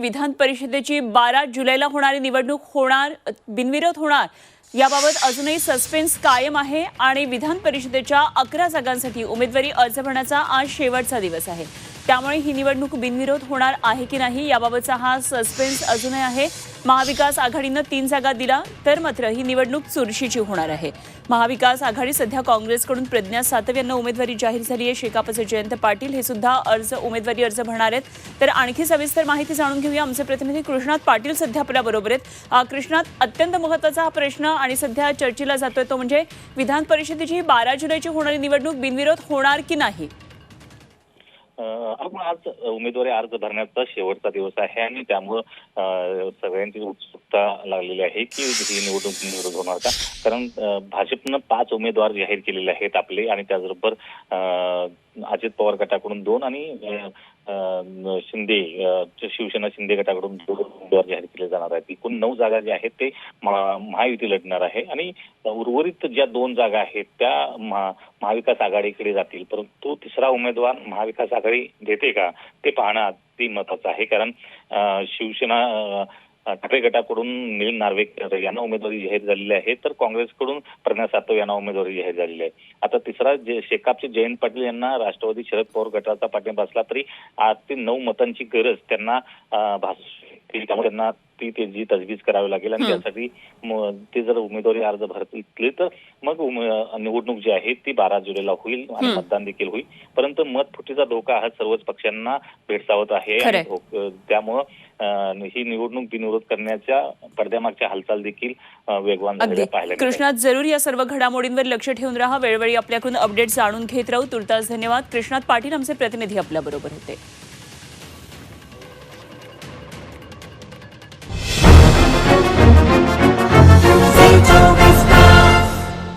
विधान परिषदेची बारा जुलैला होणारी निवडणूक होणार बिनविरोध होणार याबाबत अजूनही सस्पेन्स कायम आहे आणि विधान परिषदेच्या अकरा जागांसाठी उमेदवारी अर्ज भरण्याचा आज शेवटचा दिवस आहे. त्यामुळे ही निवडणूक बिनविरोध होणार आहे की नाही याबाबतचा हा सस्पेन्स अजूनही आहे. महाविकास आघाडीनं तीन जागा दिला तर मात्र ही निवडणूक चुरशीची होणार आहे. महाविकास आघाडी सध्या काँग्रेसकडून प्रज्ञा सातव यांना उमेदवारी जाहीर झाली आहे. शेकापचे जयंत पाटील हे सुद्धा अर्ज उमेदवारी अर्ज भरणार आहेत. तर आणखी सविस्तर माहिती जाणून घेऊया. आमचे प्रतिनिधी कृष्णात पाटील सध्या आपल्या बरोबर आहेत. कृष्णात अत्यंत महत्त्वाचा हा प्रश्न आणि सध्या चर्चेला जातोय तो म्हणजे विधान परिषदेची बारा जुलैची होणारी निवडणूक बिनविरोध होणार की नाही? आपण आज उमेदवारी अर्ज भरण्याचा शेवटचा दिवस आहे आणि त्यामुळं अं, सगळ्यांची उत्सुकता लागलेली आहे की ही निवडणूक निवडून होणार का? कारण भाजपनं पाच उमेदवार जाहीर केलेले आहेत आपले आणि त्याचबरोबर अं, अजित पवार गटाकडून दोन आणि शिंदे शिवसेना शिंदे गटाकडून उमेदवार जाहीर केले जाणार आहेत. एकूण नऊ जागा ज्या आहेत ते महायुती लढणार आहे. आणि उर्वरित ज्या दोन जागा आहेत त्या महा- महाविकास आघाडीकडे जातील. परंतु तिसरा उमेदवार महाविकास आघाडी देते का ते पाहणं अति महत्वाचं आहे. कारण शिवसेना ठाकरे गटाकडून मिलिंद नार्वेकर यांना उमेदवारी जाहीर झालेली आहे तर काँग्रेसकडून प्रज्ञा सातव यांना उमेदवारी जाहीर झालेली आहे. आता तिसरा जे शेकापचे जयंत पाटील यांना राष्ट्रवादी शरद पवार गटाचा पाठिंबा असला तरी आठ ते नऊ मतांची गरज त्यांना भासू त्यामुळे त्यांना ती त्याची तजवीज करावी लागेल आणि. त्यासाठी ते जर उमेदवारी अर्ज भरतील तर मग निवडणूक जी आहे ती बारा जुलैला होईल आणि. मतदान देखील होईल. परंतु मतफुटीचा धोका हा सर्वच पक्षांना भेडसावत आहे त्यामुळं ही निवडणूक बिनविरोध करण्याच्या पडद्यामागच्या हालचाल देखील वेगवान पाहायला. कृष्णात जरूर या सर्व घडामोडींवर लक्ष ठेवून राहा. वेळोवेळी आपल्याकडून अपडेट जाणून घेत राहू. तुर्तास धन्यवाद. कृष्णात पाटील आमचे प्रतिनिधी आपल्या बरोबर होते.